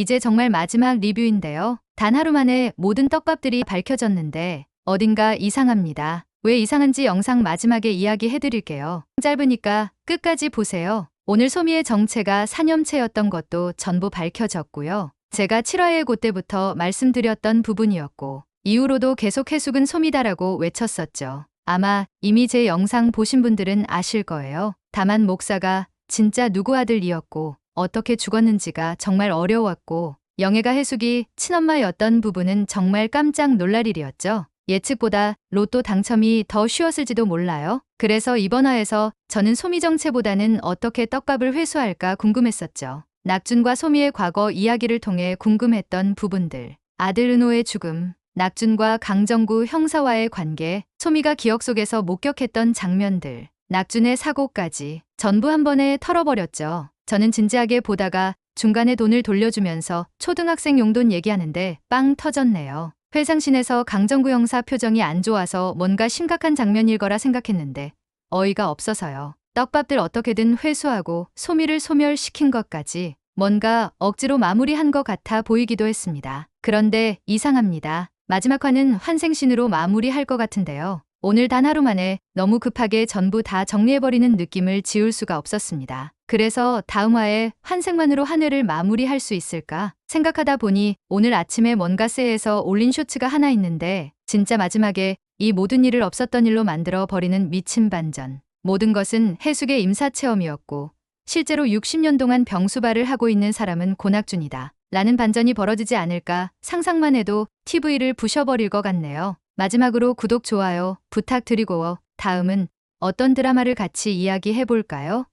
이제 정말 마지막 리뷰인데요. 단 하루 만에 모든 떡밥들이 밝혀졌는데 어딘가 이상합니다. 왜 이상한지 영상 마지막에 이야기해드릴게요. 짧으니까 끝까지 보세요. 오늘 소미의 정체가 사념체였던 것도 전부 밝혀졌고요. 제가 7화의 그때부터 말씀드렸던 부분이었고 이후로도 계속 해숙은 소미다라고 외쳤었죠. 아마 이미 제 영상 보신 분들은 아실 거예요. 다만 목사가 진짜 누구 아들이었고 어떻게 죽었는지가 정말 어려웠고 영애가 해숙이 친엄마였던 부분은 정말 깜짝 놀랄 일이었죠. 예측보다 로또 당첨이 더 쉬웠을지도 몰라요. 그래서 이번 화에서 저는 소미 정체보다는 어떻게 떡밥을 회수할까 궁금했었죠. 낙준과 소미의 과거 이야기를 통해 궁금했던 부분들. 아들 은호의 죽음, 낙준과 강정구 형사와의 관계, 소미가 기억 속에서 목격했던 장면들, 낙준의 사고까지 전부 한 번에 털어버렸죠. 저는 진지하게 보다가 중간에 돈을 돌려주면서 초등학생 용돈 얘기하는데 빵 터졌네요. 회상신에서 강정구 형사 표정이 안 좋아서 뭔가 심각한 장면일 거라 생각했는데 어이가 없어서요. 떡밥들 어떻게든 회수하고 소미를 소멸시킨 것까지 뭔가 억지로 마무리한 것 같아 보이기도 했습니다. 그런데 이상합니다. 마지막 화는 환생신으로 마무리할 것 같은데요. 오늘 단 하루 만에 너무 급하게 전부 다 정리해버리는 느낌을 지울 수가 없었습니다. 그래서 다음 화에 환생만으로 한 회를 마무리할 수 있을까 생각하다 보니 오늘 아침에 뭔가세에서 올린 쇼츠가 하나 있는데 진짜 마지막에 이 모든 일을 없었던 일로 만들어 버리는 미친 반전. 모든 것은 해숙의 임사체험이었고 실제로 60년 동안 병수발을 하고 있는 사람은 고낙준이다. 라는 반전이 벌어지지 않을까 상상만 해도 TV를 부셔버릴 것 같네요. 마지막으로 구독, 좋아요 부탁드리고 다음은 어떤 드라마를 같이 이야기해 볼까요?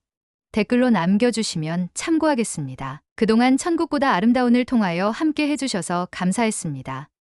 댓글로 남겨주시면 참고하겠습니다. 그동안 천국보다 아름다운을 통하여 함께 해주셔서 감사했습니다.